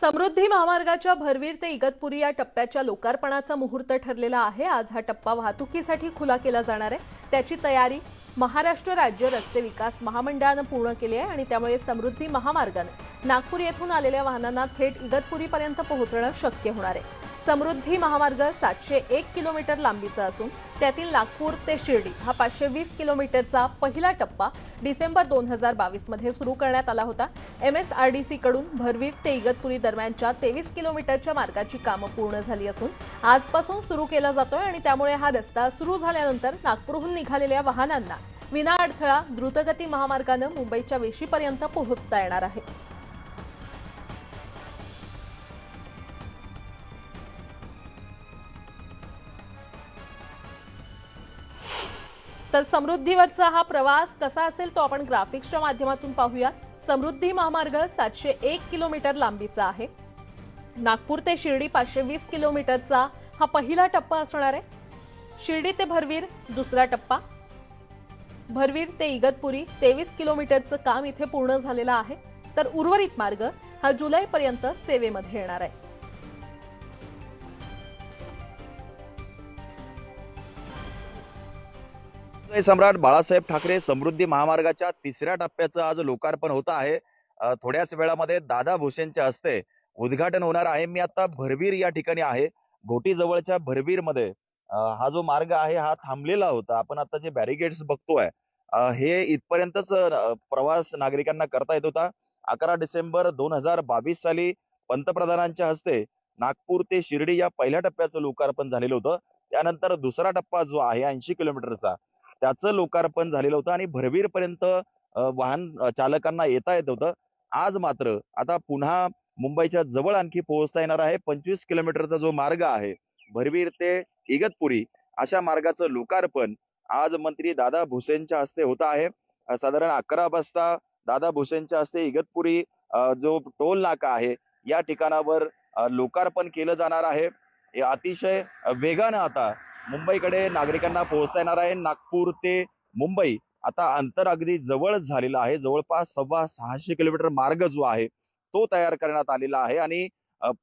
समृद्धी महामार्गाच्या भरवीर ते इगतपुरी या टप्प्याच्या लोकार्पणाचा मुहूर्त ठरलेला आहे. आज हा टप्पा वाहतुकीसाठी खुला केला जाणार आहे. त्याची तयारी महाराष्ट्र राज्य रस्ते विकास महामंडळानं पूर्ण केली आहे आणि त्यामुळे समृद्धी महामार्गानं नागपूर येथून आलेल्या वाहनांना थेट इगतपुरीपर्यंत पोहोचणं शक्य होणार आहे. समृद्धी महामार्ग सातशे एक किलोमीटर लांबीचा असून त्यातील नागपूर ते शिर्डी हा पाचशे वीस किलोमीटरचा पहिला टप्पा डिसेंबर दोन हजार बावीसमध्ये सुरू करण्यात आला होता. M S R D C कडून भरवीर ते इगतपुरी दरम्यानच्या तेवीस किलोमीटरच्या मार्गाची कामं पूर्ण झाली असून आजपासून सुरू केला जातोय आणि त्यामुळे हा रस्ता सुरू झाल्यानंतर नागपूरहून निघालेल्या वाहनांना विना अडथळा द्रुतगती महामार्गानं मुंबईच्या वेशीपर्यंत पोहोचता येणार आहे. तर समृद्धीवरचा हा प्रवास कसा असेल तो आपण ग्राफिक्सच्या माध्यमातून पाहूया. समृद्धी महामार्ग सातशे एक किलोमीटर लांबीचा आहे. नागपूर ते शिर्डी पाचशे वीस किलोमीटरचा हा पहिला टप्पा असणार आहे. शिर्डी ते भरवीर दुसरा टप्पा. भरवीर ते इगतपुरी तेवीस किलोमीटरचं काम इथे पूर्ण झालेलं आहे. तर उर्वरित मार्ग हा जुलैपर्यंत सेवेमध्ये येणार आहे. सम्राट बाळासाहेब ठाकरे समृद्धी महामार्गाच्या तिसऱ्या टप्प्याचं आज लोकार्पण होत आहे. थोड्याच वेळामध्ये दादा भुसेंच्या हस्ते उद्घाटन होणार आहे. मी आता भरवीर या ठिकाणी आहे. घोटी जवळच्या भरवीरमध्ये हा जो मार्ग आहे हा थांबलेला होता. आपण आता जे बॅरिगेड्स बघतोय हे इथपर्यंतच प्रवास नागरिकांना करता येत होता. अकरा डिसेंबर दोन हजार बावीस साली पंतप्रधानांच्या हस्ते नागपूर ते शिर्डी या पहिल्या टप्प्याचं लोकार्पण झालेलं होतं. त्यानंतर दुसरा टप्पा जो आहे ऐंशी किलोमीटरचा. त्याचं लोकार्पण झालेलं होतं आणि भरवीरपर्यंत वाहन चालकांना येता येत होतं. आज मात्र आता पुन्हा मुंबईच्या जवळ आणखी पोहोचता येणार आहे. पंचवीस किलोमीटरचा जो मार्ग आहे भरवीर ते इगतपुरी अशा मार्गाचं लोकार्पण आज मंत्री दादा भुसेंच्या हस्ते होत आहे. साधारण अकरा वाजता दादा भुसेंच्या हस्ते इगतपुरी जो टोल नाका आहे या ठिकाणावर लोकार्पण केलं जाणार आहे. हे अतिशय वेगानं आता मुंबईकडे नागरिकांना पोहोचता येणार आहे. नागपूर ते मुंबई. आता अंतर अगदी जवळच झालेलं आहे. जवळपास सव्वा सहाशे किलोमीटर मार्ग जो आहे तो तयार करण्यात आलेला आहे आणि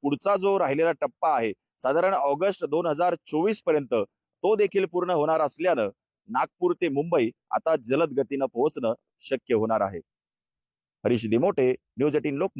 पुढचा जो राहिलेला टप्पा आहे साधारण ऑगस्ट दोन हजार चोवीसपर्यंत तो देखील पूर्ण होणार असल्यानं नागपूर ते मुंबई आता जलद गतीनं पोहोचणं शक्य होणार आहे. हरीश दिमोटे न्यूज एटीन लोक